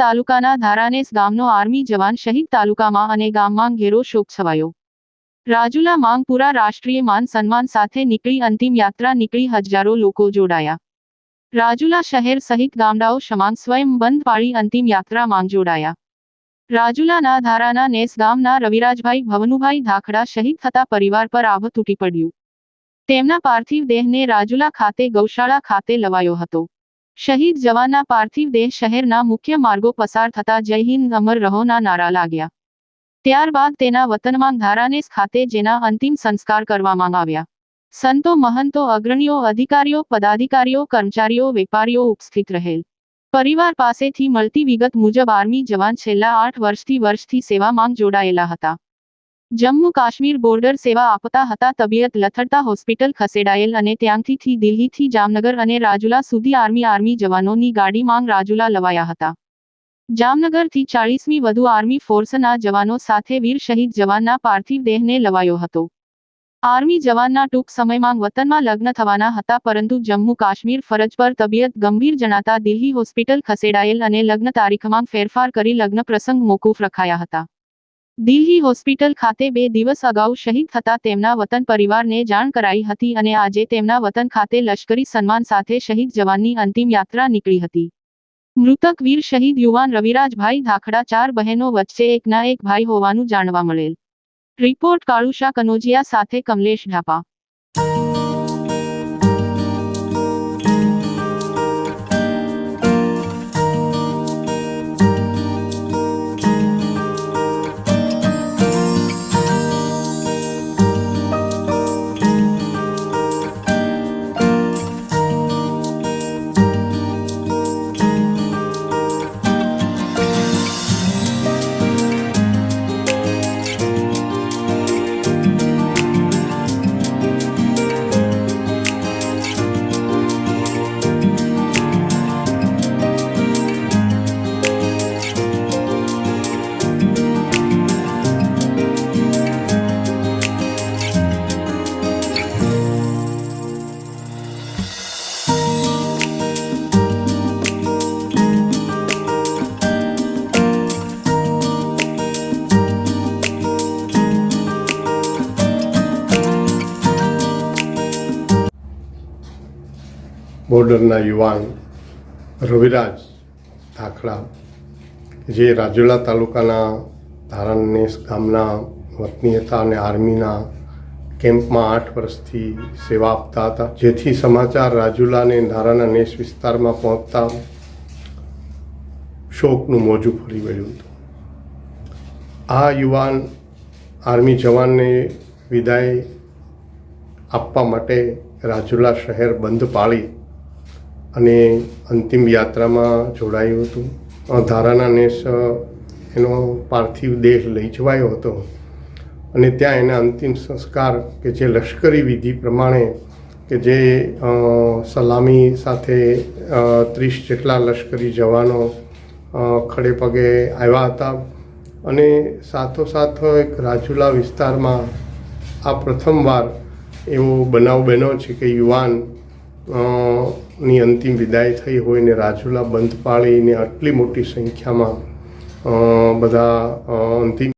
તાલુકાના ધારાનેસ ગામનો આર્મી જવાન શહીદ તાલુકામાં અને ગામમાં ઘેરો શોક છવાયો. રાજુલા માંગપુરા રાષ્ટ્રીય માન સન્માન સાથે નીકળી અંતિમ યાત્રા નીકળી હજારો લોકો જોડાયા. રાજુલા શહેર સહિત ગામડાઓ સમાન સ્વયં બંધ પાળી અંતિમ યાત્રા માંગ જોડાયા. રાજુલાના ધારાના નેસ ગામના રવિરાજભાઈ ભવનુભાઈ ધાખડા શહીદ થતા પરિવાર પર આભ તૂટી પડ્યું. તેમના પાર્થિવ દેહને રાજુલા ખાતે ગૌશાળા ખાતે લવાયો હતો. શહીદ જવાનના પાર્થિવ દેહ શહેરના મુખ્ય માર્ગો પસાર થતા જય હિન્દ અમર રહોના નારા લાગ્યા. ત્યારબાદ તેના વતનમાં ધારાનેસ ખાતે જેના અંતિમ સંસ્કાર કરવામાં આવ્યા. સંતો, મહંતો, અગ્રણીઓ, અધિકારીઓ, પદાધિકારીઓ, કર્મચારીઓ, વેપારીઓ ઉપસ્થિત રહેલ. પરિવાર પાસેથી મળતી વિગત મુજબ આર્મી જવાન છેલ્લા આઠ વર્ષથી વર્ષથી સેવામાં જોડાયેલા હતા. જમ્મુ કાશ્મીર બોર્ડર સેવા આપતા હતા, તબિયત લથડતા હોસ્પિટલ ખસેડાયેલ અને ત્યાંથી દિલ્હીથી જામનગર અને રાજુલા સુધી આર્મી આર્મી જવાનોની ગાડી માંગ રાજુલા લવાયા હતા. જામનગરથી ચાળીસમી વધુ આર્મી ફોર્સના જવાનો સાથે વીર શહીદ જવાનના પાર્થિવ દેહને લવાયો હતો. આર્મી જવાનના ટૂંક સમયમાં વતનમાં લગ્ન થવાના હતા, પરંતુ જમ્મુ કાશ્મીર ફરજ પર તબિયત ગંભીર જણાતા દિલ્હી હોસ્પિટલ ખસેડાયેલ અને લગ્ન તારીખમાં ફેરફાર કરી લગ્ન પ્રસંગ મોકૂફ રખાયા હતા. દિલ્હી હોસ્પિટલ ખાતે બે દિવસ અગાઉ શહીદ થતા તેમના વતન પરિવારને જાણ કરાઈ હતી અને આજે તેમના વતન ખાતે લશ્કરી સન્માન સાથે શહીદ જવાનની અંતિમ યાત્રા નીકળી હતી. મૃતક વીર શહીદ યુવાન રવિરાજભાઈ ધાખડા ચાર બહેનો વચ્ચે એકના એક ભાઈ હોવાનું જાણવા મળેલ. રિપોર્ટ કાળુશા કનોજિયા સાથે કમલેશ ઢાપા. બોર્ડરના યુવાન રવિરાજ ધાખડા, જે રાજુલા તાલુકાના ધારણનેસ ગામના વતની હતા અને આર્મીના કેમ્પમાં આઠ વર્ષથી સેવા આપતા હતા. જેથી સમાચાર રાજુલાને ધારાના નેસ વિસ્તારમાં પહોંચતા શોકનું મોજું ફરી વળ્યું હતું. આ યુવાન આર્મી જવાનને વિદાય આપવા માટે રાજુલા શહેર બંધ પાળી અને અંતિમ યાત્રામાં જોડાયું હતું. ધારાના નેસ એનો પાર્થિવ દેહ લઈ જવાયો હતો. અને ત્યાં એના અંતિમ સંસ્કાર કે જે લશ્કરી વિધિ પ્રમાણે કે જે સલામી સાથે ત્રીસ જેટલા લશ્કરી જવાનો ખડે પગે આવ્યા હતા. અને સાથોસાથ એક રાજુલા વિસ્તારમાં આ પ્રથમવાર એવો બનાવ બન્યો છે કે યુવાન ની અંતિમ વિદાય થઈ હોય ને રાજુલા બંધ પાળીને આટલી મોટી સંખ્યામાં બધા અંતિમ